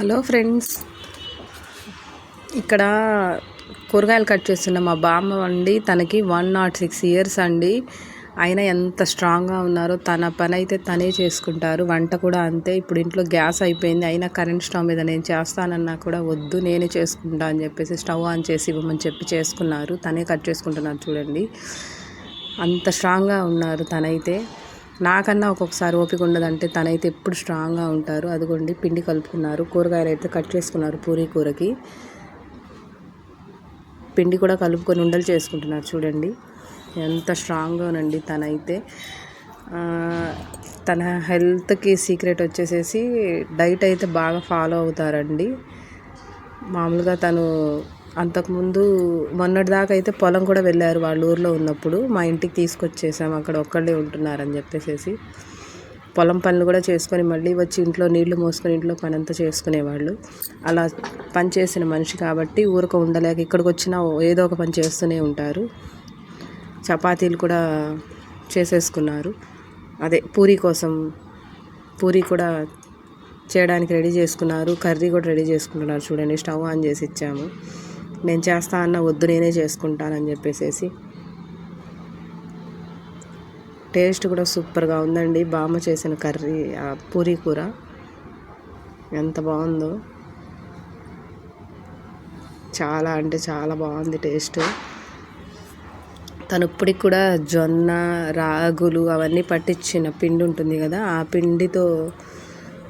Hello friends. ఇక్కడ కూరగాయలు cut చేస్తున్న మా బామ్మ అండి. తనకి వన్ నాట్ సిక్స్ ఇయర్స్ అండి. అయినా ఎంత స్ట్రాంగ్గా ఉన్నారో తన పని అయితే తనే చేసుకుంటారు. వంట కూడా అంతే. ఇప్పుడు ఇంట్లో గ్యాస్ అయిపోయింది. అయినా కరెంట్ స్టవ్ మీద నేను చేస్తానన్నా కూడా వద్దు నేనే చేసుకుంటా అని చెప్పేసి స్టవ్ ఆన్ చేసి ఇవ్వమని చెప్పి చేసుకున్నారు. తనే కట్ చేసుకుంటున్నారు చూడండి. అంత స్ట్రాంగ్గా ఉన్నారు తనైతే. నాకన్నా ఒక్కొక్కసారి ఓపిక ఉండదంటే తనైతే ఎప్పుడు స్ట్రాంగ్గా ఉంటారు. అదిగోండి పిండి కలుపుకున్నారు కూరగాయలు అయితే కట్ చేసుకున్నారు పూరీ కూరకి. పిండి కూడా కలుపుకొని ఉండలు చేసుకుంటున్నారు. చూడండి ఎంత స్ట్రాంగ్గానండి తనైతే. తన హెల్త్కి సీక్రెట్ వచ్చేసేసి డైట్ అయితే బాగా ఫాలో అవుతారండి. మామూలుగా తను అంతకుముందు మొన్నటి దాకా అయితే పొలం కూడా వెళ్ళారు వాళ్ళ ఊర్లో ఉన్నప్పుడు. మా ఇంటికి తీసుకొచ్చేసాము అక్కడ ఒక్కళ్ళే ఉంటున్నారని చెప్పేసేసి. పొలం పనులు కూడా చేసుకొని మళ్ళీ వచ్చి ఇంట్లో నీళ్ళు మోసుకొని ఇంట్లో పని అంతా చేసుకునేవాళ్ళు. అలా పని చేసిన మనిషి కాబట్టి ఊరక ఉండలేక ఇక్కడికి వచ్చినా ఏదో ఒక పని చేస్తూనే ఉంటారు. చపాతీలు కూడా చేసేసుకున్నారు. అదే పూరి కోసం పూరి కూడా చేయడానికి రెడీ చేసుకున్నారు. కర్రీ కూడా రెడీ చేసుకుంటున్నారు. చూడండి స్టవ్ ఆన్ చేసి ఇచ్చాము. నేను చేస్తా అన్న వద్దు నేనే చేసుకుంటానని చెప్పేసేసి. టేస్ట్ కూడా సూపర్గా ఉందండి. బామ్మ చేసిన కర్రీ పూరీ కూర. ఎంత బాగుందో. చాలా అంటే చాలా బాగుంది టేస్ట్. తను ఇప్పటికి కూడా జొన్న రాగులు అవన్నీ పట్టించిన పిండి ఉంటుంది కదా ఆ పిండితో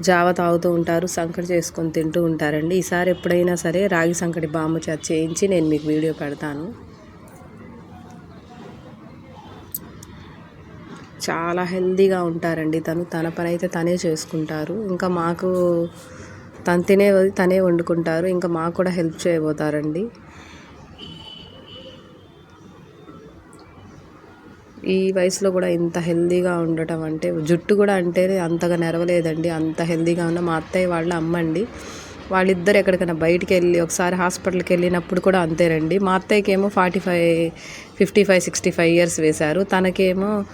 జావ తాగుతూ ఉంటారు సంకటి చేసుకొని తింటూ ఉంటారండి. ఈసారి ఎప్పుడైనా సరే రాగి సంకటి బామ్మ చేత చేయించి నేను మీకు వీడియో పెడతాను. చాలా హెల్దీగా ఉంటారండి తను. తన పని అయితే తనే చేసుకుంటారు. ఇంకా మాకు తను తినేది తనే వండుకుంటారు. ఇంకా మాకు కూడా హెల్ప్ చేయబోతారండి. ఈ వయసులో కూడా ఇంత హెల్దీగా ఉండటం అంటే జుట్టు కూడా అంటే అంతగా నెరవలేదండి. అంత హెల్దీగా ఉన్న మా అత్తయ్య వాళ్ళ అమ్మండి. వాళ్ళిద్దరు ఎక్కడికైనా బయటికి వెళ్ళి ఒకసారి హాస్పిటల్కి వెళ్ళినప్పుడు కూడా అంతేనండి. మా అత్తయ్యకేమో forty five fifty five sixty five years వేశారు. తనకేమో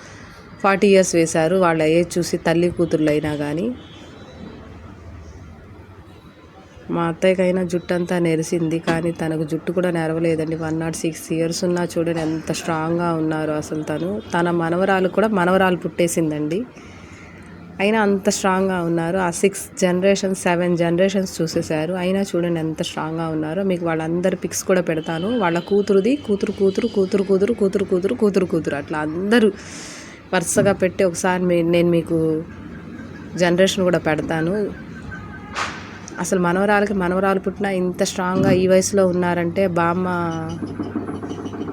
ఫార్టీ ఇయర్స్ వేశారు. వాళ్ళ ఏజ్ చూసి తల్లి కూతుర్లు అయినా కానీ మా అత్తయ్యకైనా జుట్టు అంతా నెరిసింది కానీ తనకు జుట్టు కూడా నెరవలేదండి. వన్ నాట్ సిక్స్ ఇయర్స్ ఉన్నా చూడండి ఎంత స్ట్రాంగ్గా ఉన్నారు అసలు తను. తన మనవరాలు కూడా మనవరాలు పుట్టేసిందండి. అయినా అంత స్ట్రాంగ్గా ఉన్నారు. ఆ సిక్స్ జనరేషన్స్ సెవెన్ జనరేషన్స్ చూసేశారు. అయినా చూడండి ఎంత స్ట్రాంగ్గా ఉన్నారో. మీకు వాళ్ళందరి పిక్స్ కూడా పెడతాను. వాళ్ళ కూతురుది కూతురు కూతురు కూతురు కూతురు కూతురు కూతురు కూతురు కూతురు. అట్లా అందరూ వరుసగా పెట్టి ఒకసారి నేను మీకు జనరేషన్ కూడా పెడతాను. అసలు మనవరాలకి మనవరాలు పుట్టిన ఇంత స్ట్రాంగ్గా ఈ వయసులో ఉన్నారంటే బామ్మ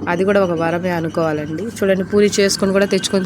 అది కూడా ఒక వరమే అనుకోవాలండి. చూడండి పూరి చేసుకొని కూడా తెచ్చుకొని